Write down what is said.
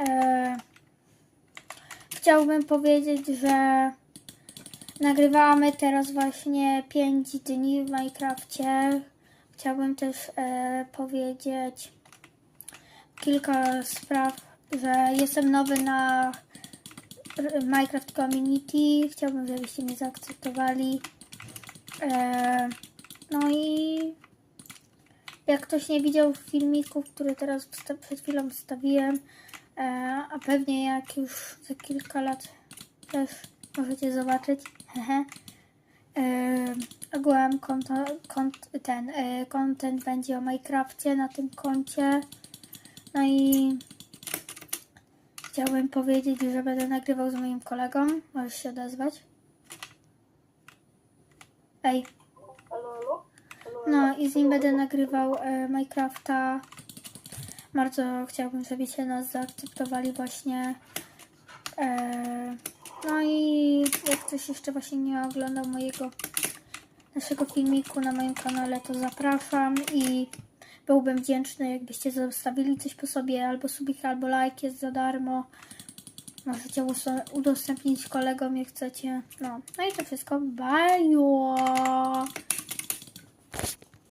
E, chciałbym powiedzieć, że nagrywamy teraz właśnie 5 dni w Minecrafcie. Chciałbym też e, powiedzieć kilka spraw, że jestem nowy na Minecraft Community. Chciałbym, żebyście mnie zaakceptowali. E, no i jak ktoś nie widział filmików, które teraz przed chwilą wstawiłem, a pewnie jak już za kilka lat też możecie zobaczyć, hehe, e, ogółem konto, kont, ten e, content będzie o Minecrafcie na tym koncie. No i chciałbym powiedzieć, że będę nagrywał z moim kolegą. Możesz się odezwać. Ej. No i z nim będę nagrywał e, Minecrafta. Bardzo chciałbym, żebyście nas zaakceptowali właśnie. E, no i jak ktoś jeszcze właśnie nie oglądał mojego naszego filmiku na moim kanale, to zapraszam i byłbym wdzięczny, jakbyście zostawili coś po sobie, albo subik, albo like, jest za darmo. Możecie udostępnić kolegom, jak chcecie. No, no i to wszystko. Bye!